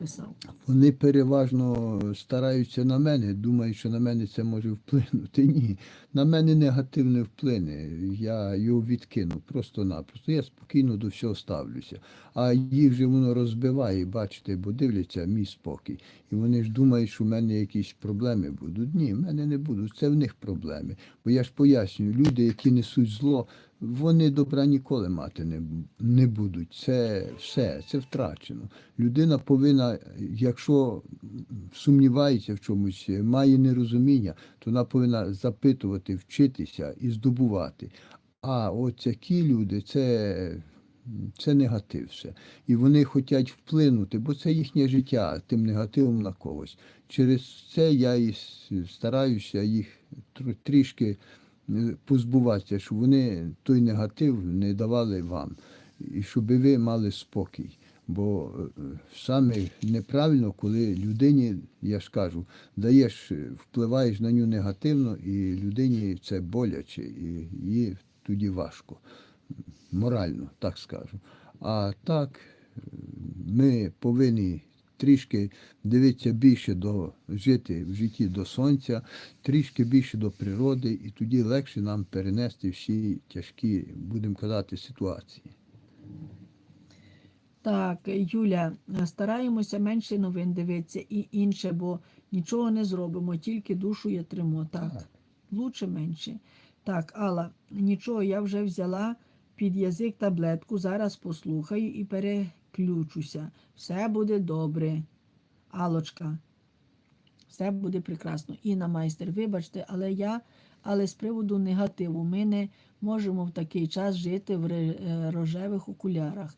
писав. Вони переважно стараються на мене, думають, що на мене це може вплинути. Ні, на мене негативне вплине. Я його відкину просто-напросто. Я спокійно до всього ставлюся. А їх же воно розбиває, бачите, бо дивляться мій спокій. І вони ж думають, що в мене якісь проблеми будуть. Ні, в мене не будуть. Це в них проблеми. Бо я ж пояснюю, люди, які несуть зло, вони добра ніколи мати не, не будуть. Це все, це втрачено. Людина повинна, якщо сумнівається в чомусь, має нерозуміння, то вона повинна запитувати, вчитися і здобувати. А от люди, це, це негатив все. І вони хочуть вплинути, бо це їхнє життя тим негативом на когось. Через це я і стараюся їх трішки позбуватися, щоб вони той негатив не давали вам, і щоб ви мали спокій. Бо е, саме неправильно, коли людині, я ж кажу, даєш, е, впливаєш на нього негативно, і людині це боляче, і їй тоді важко. Морально, так скажу. А так, е, ми повинні трішки дивитися більше до жити в житті до сонця, трішки більше до природи, і тоді легше нам перенести всі тяжкі, будемо казати, ситуації. Так, Юля, стараємося менше новин дивитися і інше, бо нічого не зробимо, тільки душу ятримо. Так, Так. лучше менше. Так, Алла, нічого, я вже взяла під язик таблетку, зараз послухаю і переключуся. Все буде добре. Алочка, все буде прекрасно. Інна майстер, вибачте, але я, але з приводу негативу, ми не можемо в такий час жити в е, рожевих окулярах.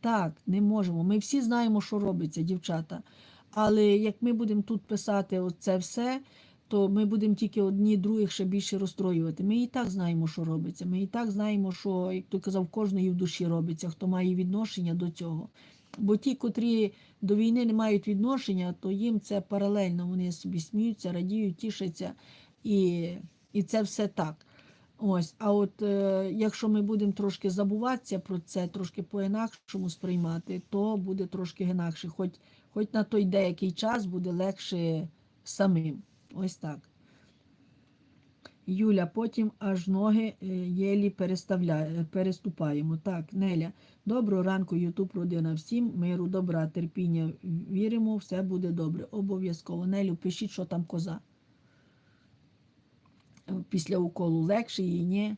Так, не можемо. Ми всі знаємо, що робиться, дівчата. Але як ми будемо тут писати це все, то ми будемо тільки одні других ще більше розстроювати. Ми і так знаємо, що робиться. Ми і так знаємо, що, як ти казав, кожної в душі робиться, хто має відношення до цього. Бо ті, котрі до війни не мають відношення, то їм це паралельно. Вони собі сміються, радіють, тішаться, і, і це все так. Ось, а от е, якщо ми будемо трошки забуватися про це, трошки по-інакшому сприймати, то буде трошки інакше. Хоч, хоч на той деякий час буде легше самим. Ось так. Юля, потім аж ноги е, єлі переставляє, переступаємо. Так, Неля, доброго ранку, Ютуб родина. Всім миру, добра, терпіння. Віримо, все буде добре. Обов'язково. Нелю, пишіть, що там коза. Після уколу легше їй, ні.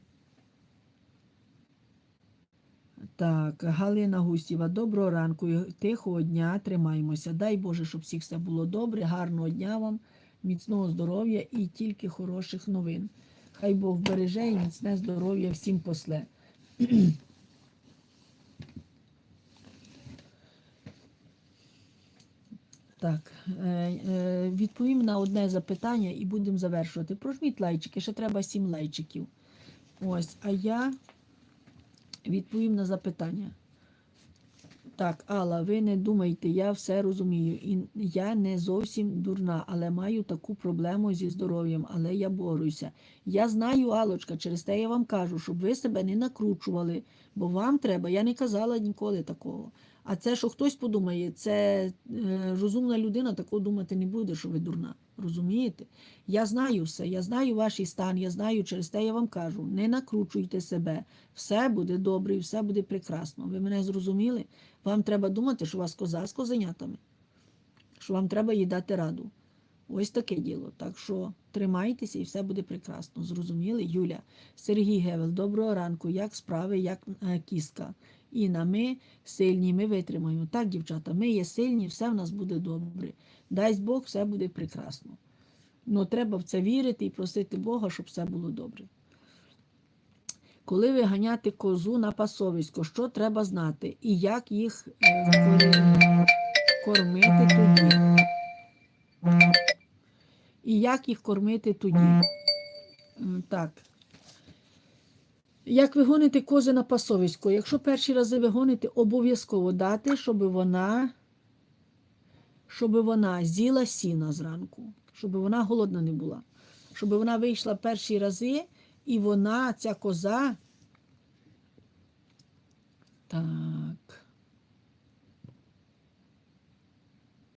Так, Галина Густєва, доброго ранку, тихого дня, тримаємося. Дай Боже, щоб всіх все було добре, гарного дня вам, міцного здоров'я і тільки хороших новин. Хай Бог береже і міцне здоров'я всім после. Так, е, е, відповім на одне запитання і будемо завершувати. Прожміть лайчики, ще треба сім лайчиків. Ось, а я відповім на запитання. Так, Алла, ви не думайте, я все розумію. І я не зовсім дурна, але маю таку проблему зі здоров'ям, але я борюся. Я знаю, Алочка, через те я вам кажу, щоб ви себе не накручували, бо вам треба, я не казала ніколи такого. А це, що хтось подумає, це е, розумна людина такого думати не буде, що ви дурна. Розумієте? Я знаю все, я знаю ваш стан, я знаю, через те я вам кажу, не накручуйте себе. Все буде добре і все буде прекрасно. Ви мене зрозуміли? Вам треба думати, що у вас коза з козенятами, що вам треба їй дати раду. Ось таке діло. Так що тримайтеся і все буде прекрасно. Зрозуміли? Юля, Сергій Гевел, доброго ранку. Як справи, як е, Інна, ми сильні, ми витримаємо. Так, дівчата, ми є сильні, все в нас буде добре. Дасть Бог, все буде прекрасно. Ну, треба в це вірити і просити Бога, щоб все було добре. Коли виганяти козу на пасовисько, що треба знати? І як їх е, кормити тоді? І як їх кормити тоді? Так. Як ви гоните кози на пасовисько? Якщо перші рази ви гоните, обов'язково дати, щоб вона, щоб вона з'їла сіна зранку, щоб вона голодна не була. Щоб вона вийшла перші рази, і вона, ця коза. Так.